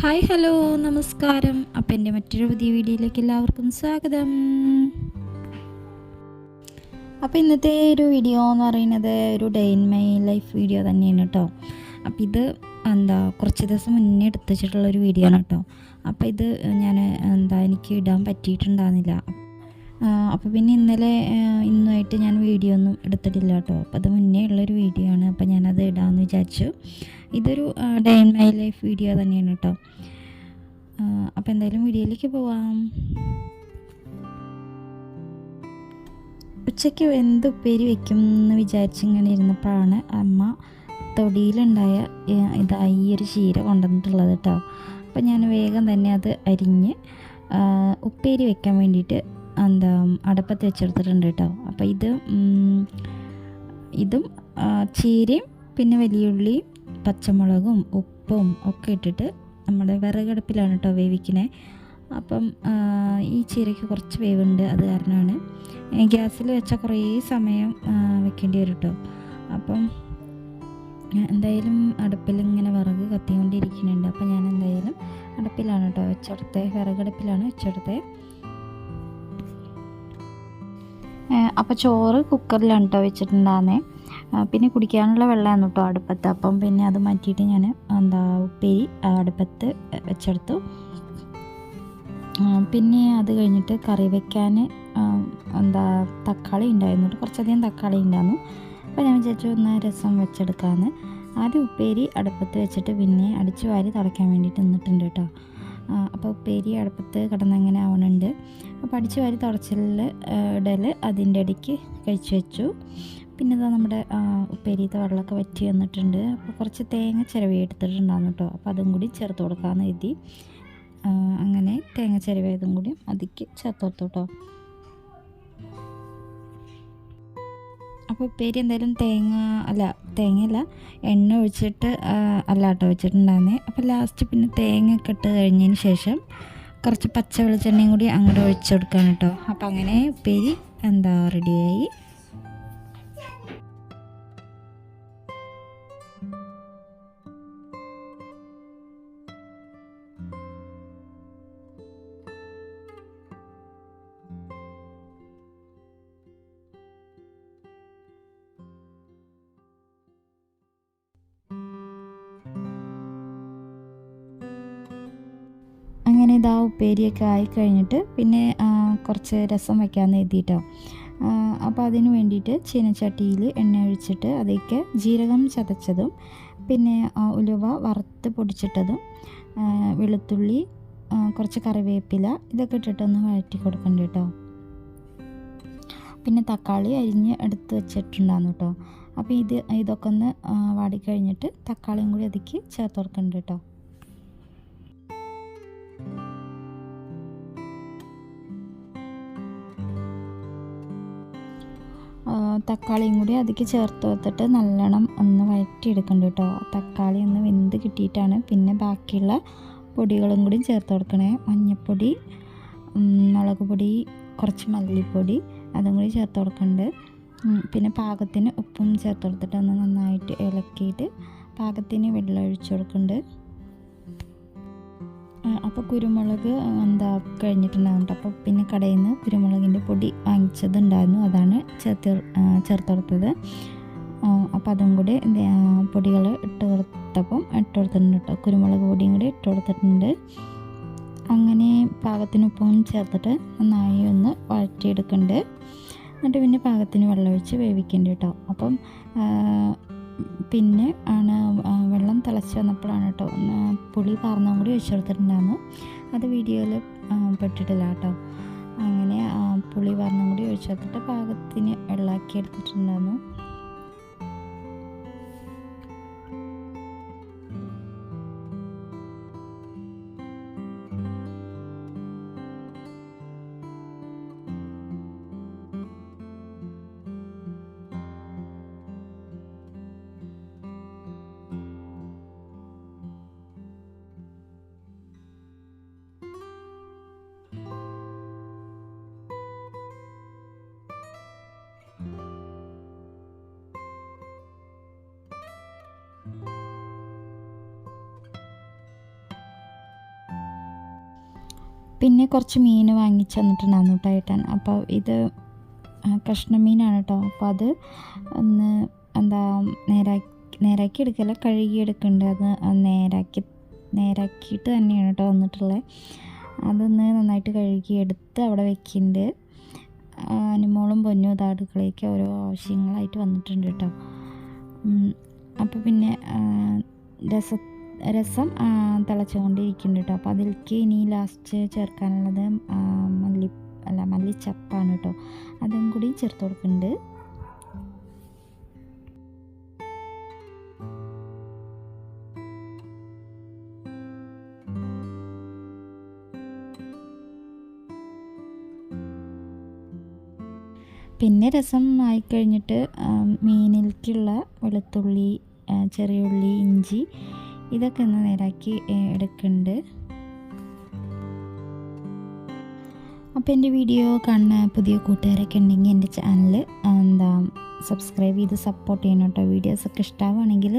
Hi hello നമസ്കാരം. അപ്പം എന്റെ മറ്റൊരു പുതിയ വീഡിയോയിലേക്ക് എല്ലാവർക്കും സ്വാഗതം. അപ്പോൾ ഇന്നത്തെ ഒരു വീഡിയോ എന്ന് പറയുന്നത് ഒരു day in my life video തന്നെയാണ് കേട്ടോ. അപ്പോൾ ഇത് എന്താ കുറച്ച് ദിവസം മുന്നേ എടുത്തു വെച്ചിട്ടുള്ളൊരു വീഡിയോ ആണ് കേട്ടോ. അപ്പോൾ ഇത് ഞാൻ എന്താ എനിക്ക് ഇടാൻ പറ്റിയിട്ടുണ്ടാകുന്നില്ല അപ്പോൾ പിന്നെ ഇന്നലെ ഇന്നുമായിട്ട് ഞാൻ വീഡിയോ ഒന്നും എടുത്തിട്ടില്ല കേട്ടോ. അപ്പോൾ അത് മുന്നേ ഉള്ളൊരു വീഡിയോ ആണ്. അപ്പോൾ ഞാനത് ഇടാമെന്ന് വിചാരിച്ചു. ഇതൊരു day in my life video തന്നെയാണ് കേട്ടോ. അപ്പോൾ എന്തായാലും വീഡിയോയിലേക്ക് പോവാം. ഉച്ചയ്ക്ക് എന്ത് ഉപ്പേരി വെക്കും എന്ന് വിചാരിച്ചിങ്ങനെ ഇരുന്നപ്പോഴാണ് അമ്മ തൊടിയിലുണ്ടായ ഇതായി ഇതാ ഈ ഒരു ചീര കൊണ്ടുവന്നിട്ടുള്ളത് കേട്ടോ. അപ്പോൾ ഞാൻ വേഗം തന്നെ അത് അരിഞ്ഞ് ഉപ്പേരി വെക്കാൻ വേണ്ടിയിട്ട് എന്താ അടപ്പത്ത് വെച്ചെടുത്തിട്ടുണ്ട് കേട്ടോ. അപ്പോൾ ഇത് ഇതും ചീരയും പിന്നെ വലിയുള്ളിയും പച്ചമുളകും ഉപ്പും ഒക്കെ ഇട്ടിട്ട് നമ്മുടെ വിറകടുപ്പിലാണ് കേട്ടോ വേവിക്കണേ. അപ്പം ഈ ചീരയ്ക്ക് കുറച്ച് വേവുണ്ട് അത് കാരണമാണ്. ഗ്യാസിൽ വെച്ചാൽ കുറേ സമയം വെക്കേണ്ടി വരും കേട്ടോ. അപ്പം എന്തായാലും അടുപ്പിൽ ഇങ്ങനെ വിറക് കത്തിക്കൊണ്ടിരിക്കുന്നുണ്ട്. അപ്പം ഞാൻ എന്തായാലും അടുപ്പിലാണ് കേട്ടോ വെച്ചെടുത്തത് വിറകടുപ്പിലാണ് വെച്ചെടുത്തത് അപ്പോൾ ചോറ് കുക്കറിലാണ് കേട്ടോ വെച്ചിട്ടുണ്ടാകുന്നത് പിന്നെ കുടിക്കാനുള്ള വെള്ളമാണ് കേട്ടോ അടുപ്പത്ത്. അപ്പം പിന്നെ അത് മാറ്റിയിട്ട് ഞാൻ എന്താ ഉപ്പേരി അടുപ്പത്ത് വെച്ചെടുത്തു. പിന്നെ അത് കഴിഞ്ഞിട്ട് കറി വെക്കാൻ എന്താ തക്കാളി ഉണ്ടായിരുന്നു. കുറച്ചധികം തക്കാളി ഉണ്ടായിരുന്നു. അപ്പോൾ ഞാൻ വിചാരിച്ചു ഒന്ന് രസം വെച്ചെടുക്കാമെന്ന് ആദ്യം ഉപ്പേരി അടുപ്പത്ത് വെച്ചിട്ട് പിന്നെ അടിച്ചു വാരി തടയ്ക്കാൻ വേണ്ടിയിട്ട് നിന്നിട്ടുണ്ട് കേട്ടോ അപ്പോൾ ഉപ്പേരി അടുപ്പത്ത് കിടന്നങ്ങനെ ആവണുണ്ട്. അപ്പോൾ അടിച്ച് വാരി തുടച്ചിൽ ഇടൽ അതിന്റെ ഇടയ്ക്ക് കഴിച്ചു വെച്ചു. പിന്നെ ഇതാ നമ്മുടെ ഉപ്പേരിയത്തെ വെള്ളമൊക്കെ വറ്റി വന്നിട്ടുണ്ട്. അപ്പോൾ കുറച്ച് തേങ്ങ ചിരവി എടുത്തിട്ടുണ്ടാകും കേട്ടോ. അപ്പോൾ അതും കൂടി ചേർത്ത് കൊടുക്കാമെന്ന് എഴുതി അങ്ങനെ തേങ്ങ ചിരവിയതും കൂടി അതിക്ക് ചേർത്ത് കൊടുത്തു കേട്ടോ. അപ്പോൾ ഉപ്പേരി എന്തായാലും തേങ്ങ അല്ല തേങ്ങയല്ല എണ്ണ ഒഴിച്ചിട്ട് അല്ലാട്ടോ വെച്ചിട്ടുണ്ടായിരുന്നേ. അപ്പോൾ ലാസ്റ്റ് പിന്നെ തേങ്ങ ഒക്കെ ഇട്ട് കഴിഞ്ഞതിന് ശേഷം കുറച്ച് പച്ച വെളിച്ചെണ്ണയും കൂടി അങ്ങോട്ട് ഒഴിച്ചു കൊടുക്കാൻ കേട്ടോ അപ്പോൾ അങ്ങനെ ഉപ്പേരി എന്താ റെഡിയായി ഇതാ ഉപ്പേരിയൊക്കെ ആയി കഴിഞ്ഞിട്ട് പിന്നെ കുറച്ച് രസം വെക്കാമെന്ന് എഴുതിയിട്ടോ. അപ്പോൾ അതിന് വേണ്ടിയിട്ട് ചീനച്ചട്ടിയിൽ എണ്ണ ഒഴിച്ചിട്ട് അതിലേക്ക് ജീരകം ചതച്ചതും പിന്നെ ഉലുവ വറുത്ത് പൊടിച്ചിട്ടതും വെളുത്തുള്ളി കുറച്ച് കറിവേപ്പില ഇതൊക്കെ ഇട്ടിട്ടൊന്ന് വഴറ്റി കൊടുക്കണ്ട കേട്ടോ. പിന്നെ തക്കാളി അരിഞ്ഞ് എടുത്ത് വെച്ചിട്ടുണ്ടായിരുന്നു കേട്ടോ. അപ്പോൾ ഇത് ഇതൊക്കെ ഒന്ന് വാടിക്കഴിഞ്ഞിട്ട് തക്കാളിയും കൂടി അതിക്ക് ചേർത്ത് കൊടുക്കണ്ട കേട്ടോ. തക്കാളിയും കൂടി അതിക്ക് ചേർത്ത് കൊടുത്തിട്ട് നല്ലോണം ഒന്ന് വഴറ്റിയെടുക്കണ്ട കേട്ടോ. തക്കാളി ഒന്ന് വെന്ത് കിട്ടിയിട്ടാണ് പിന്നെ ബാക്കിയുള്ള പൊടികളും കൂടി ചേർത്ത് കൊടുക്കണേ. മഞ്ഞൾപ്പൊടി മുളക് പൊടി കുറച്ച് മല്ലിപ്പൊടി അതും കൂടി ചേർത്ത് കൊടുക്കണ്ട്. പിന്നെ പാകത്തിന് ഉപ്പും ചേർത്ത് കൊടുത്തിട്ട് ഒന്ന് നന്നായിട്ട് ഇളക്കിയിട്ട് പാകത്തിന് വെള്ളം ഒഴിച്ചു കൊടുക്കുന്നുണ്ട് അപ്പോൾ കുരുമുളക് എന്താ കഴിഞ്ഞിട്ടുണ്ടാകും അപ്പോൾ പിന്നെ കടയിൽ നിന്ന് കുരുമുളകിന്റെ പൊടി വാങ്ങിച്ചതുണ്ടായിരുന്നു. അതാണ് ചേർത്ത് ചേർത്തെടുത്തത്. ചേർത്ത് അപ്പോൾ അതും കൂടി പൊടികൾ ഇട്ട് കൊടുത്തപ്പം ഇട്ട് കൊടുത്തിട്ടുണ്ട് കുരുമുളക് പൊടിയും കൂടി ഇട്ട് കൊടുത്തിട്ടുണ്ട്. അങ്ങനെ പാകത്തിന് ഉപ്പും ചേർത്തിട്ട് നന്നായി ഒന്ന് വഴറ്റിയെടുക്കുന്നുണ്ട്. എന്നിട്ട് പിന്നെ പാകത്തിന് വെള്ളമൊഴിച്ച് വേവിക്കേണ്ടി കേട്ടോ അപ്പം പിന്നെ ആണ് വെള്ളം തിളച്ച് വന്നപ്പോഴാണ് കേട്ടോ പുളി പാർന്നും കൂടി ഒഴിച്ചു കൊടുത്തിട്ടുണ്ടായിരുന്നു. അത് വീഡിയോയിൽ പെട്ടിട്ടില്ല കേട്ടോ. അങ്ങനെ പുളി പാർന്നും കൂടി ഒഴിച്ചു കൊടുത്തിട്ട് പാകത്തിന് വെള്ളമാക്കി എടുത്തിട്ടുണ്ടായിരുന്നു. പിന്നെ കുറച്ച് മീൻ വാങ്ങിച്ച് തന്നിട്ടുണ്ടായിരുന്നു കേട്ടോ ഏട്ടൻ അപ്പോൾ ഇത് കഷ്ണ മീനാണ് കേട്ടോ. അപ്പോൾ അത് ഒന്ന് എന്താ നേരാക്കി നേരാക്കി എടുക്കല്ല കഴുകി എടുക്കേണ്ടത് അത് നേരാക്കി നേരാക്കിയിട്ട് തന്നെയാണ് കേട്ടോ വന്നിട്ടുള്ളത്. അതൊന്ന് നന്നായിട്ട് കഴുകി എടുത്ത് അവിടെ വെക്കുന്നുണ്ട്. അനുമോളും പൊന്നും ഇത് അടുക്കളയ്ക്ക് ഓരോ ആവശ്യങ്ങളായിട്ട് വന്നിട്ടുണ്ട് കേട്ടോ. അപ്പോൾ പിന്നെ രസ രസം തിളച്ചുകൊണ്ടിരിക്കുന്നുണ്ട് കേട്ടോ അപ്പോൾ അതിലേക്ക് ഇനി ലാസ്റ്റ് ചേർക്കാനുള്ളത് മല്ലി അല്ല മല്ലിച്ചപ്പാണ് കേട്ടോ അതും കൂടി ചേർത്ത് കൊടുക്കുന്നുണ്ട്. പിന്നെ രസം ആയിക്കഴിഞ്ഞിട്ട് മീനിലേക്കുള്ള വെളുത്തുള്ളി ചെറിയുള്ളി ഇഞ്ചി ഇതൊക്കെ ഒന്ന് നേരാക്കി എടുക്കുന്നുണ്ട് അപ്പോൾ എന്റെ വീഡിയോ കാണുന്ന പുതിയ കൂട്ടുകാരൊക്കെ ഉണ്ടെങ്കിൽ എന്റെ ചാനൽ എന്താ സബ്സ്ക്രൈബ് ചെയ്ത് സപ്പോർട്ട് ചെയ്യണം കേട്ടോ. വീഡിയോസൊക്കെ ഇഷ്ടമാവുകയാണെങ്കിൽ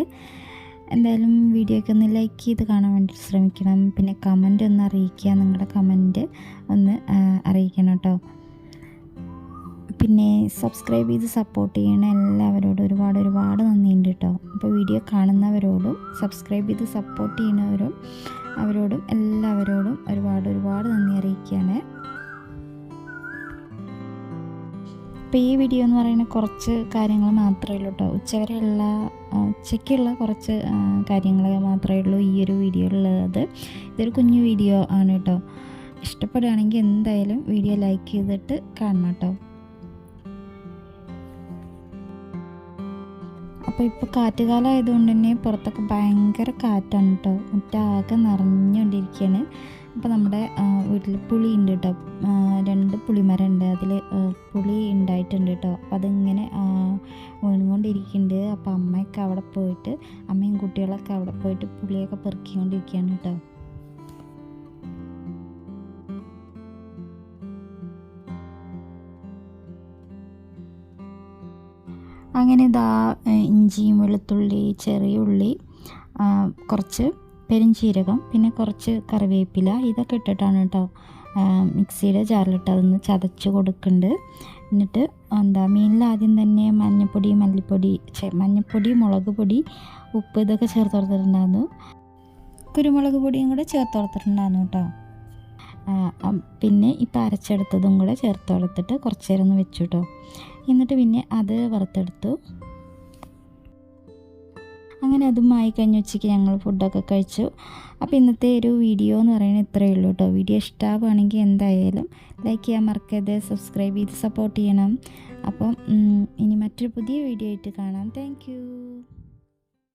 എന്തായാലും വീഡിയോ ഒക്കെ ഒന്ന് ലൈക്ക് ചെയ്ത് കാണാൻ വേണ്ടി ശ്രമിക്കണം. പിന്നെ കമന്റ് ഒന്ന് അറിയിക്കുക നിങ്ങളുടെ കമന്റ് ഒന്ന് അറിയിക്കണം കേട്ടോ. പിന്നെ സബ്സ്ക്രൈബ് ചെയ്ത് സപ്പോർട്ട് ചെയ്യണ. എല്ലാവരോടും ഒരുപാട് അപ്പോൾ വീഡിയോ കാണുന്നവരോടും സബ്സ്ക്രൈബ് ചെയ്ത് സപ്പോർട്ട് ചെയ്യുന്നവരും അവരോടും എല്ലാവരോടും ഒരുപാട് ഒരുപാട് നന്ദി അറിയിക്കുകയാണ്. അപ്പോൾ ഈ വീഡിയോ എന്ന് പറയുന്നത് കുറച്ച് കാര്യങ്ങൾ മാത്രമേ ഉള്ളൂ കേട്ടോ. ഉച്ചവരെയുള്ള ഉച്ചയ്ക്കുള്ള കുറച്ച് കാര്യങ്ങൾ മാത്രമേ ഉള്ളൂ ഈ ഒരു വീഡിയോയിലുള്ളത് ഇതൊരു കുഞ്ഞു വീഡിയോ ആണ് കേട്ടോ. ഇഷ്ടപ്പെടുകയാണെങ്കിൽ എന്തായാലും വീഡിയോ ലൈക്ക് ചെയ്തിട്ട് കാണണം കേട്ടോ. അപ്പോൾ ഇപ്പോൾ കാറ്റുകാലം ആയതുകൊണ്ട് തന്നെ പുറത്തൊക്കെ ഭയങ്കര കാറ്റാണ് കേട്ടോ മുറ്റാകെ നിറഞ്ഞുകൊണ്ടിരിക്കുകയാണ് അപ്പോൾ നമ്മുടെ വീട്ടിൽ പുളി ഉണ്ട് കേട്ടോ രണ്ട് പുളിമരം ഉണ്ട് അതിൽ പുളി ഉണ്ടായിട്ടുണ്ട് കേട്ടോ അപ്പോൾ അതിങ്ങനെ വീണുകൊണ്ടിരിക്കുന്നുണ്ട് അപ്പോൾ അമ്മയൊക്കെ അവിടെ പോയിട്ട് അമ്മയും കുട്ടികളൊക്കെ അവിടെ പോയിട്ട് പുളിയൊക്കെ പെറുക്കിക്കൊണ്ടിരിക്കുകയാണ് കേട്ടോ അങ്ങനെ ഇതാ ഇഞ്ചിയും വെളുത്തുള്ളി ചെറിയ ഉള്ളി കുറച്ച് പെരുംജീരകം പിന്നെ കുറച്ച് കറിവേപ്പില ഇതൊക്കെ ഇട്ടിട്ടാണ് കേട്ടോ മിക്സിയുടെ ജാറിലിട്ട് അതൊന്ന് ചതച്ച് കൊടുക്കുന്നുണ്ട് എന്നിട്ട് എന്താ മീനിൽ ആദ്യം തന്നെ മഞ്ഞൾപ്പൊടി മല്ലിപ്പൊടി മഞ്ഞപ്പൊടി മുളക് പൊടി ഉപ്പ് ഇതൊക്കെ ചേർത്ത് കൊടുത്തിട്ടുണ്ടായിരുന്നു. കുരുമുളക് പൊടിയും കൂടെ ചേർത്ത് കൊടുത്തിട്ടുണ്ടായിരുന്നു കേട്ടോ പിന്നെ ഇപ്പം അരച്ചെടുത്തതും കൂടെ ചേർത്ത് കൊടുത്തിട്ട് കുറച്ച് നേരം ഒന്ന് വെച്ചു കേട്ടോ എന്നിട്ട് പിന്നെ അത് വറുത്തെടുത്തു. അങ്ങനെ അതും ആയി കഴിഞ്ഞ ഉച്ചയ്ക്ക് ഞങ്ങൾ ഫുഡൊക്കെ കഴിച്ചു. അപ്പോൾ ഇന്നത്തെ ഒരു വീഡിയോ എന്ന് പറയുന്നത് ഇത്രയേ ഉള്ളൂ കേട്ടോ. വീഡിയോ ഇഷ്ടമാവുകയാണെങ്കിൽ എന്തായാലും ലൈക്ക് ചെയ്യാൻ മറക്കരുത് സബ്സ്ക്രൈബ് ചെയ്ത് സപ്പോർട്ട് ചെയ്യണം. അപ്പം ഇനി മറ്റൊരു പുതിയ വീഡിയോ ആയിട്ട് കാണാം. താങ്ക്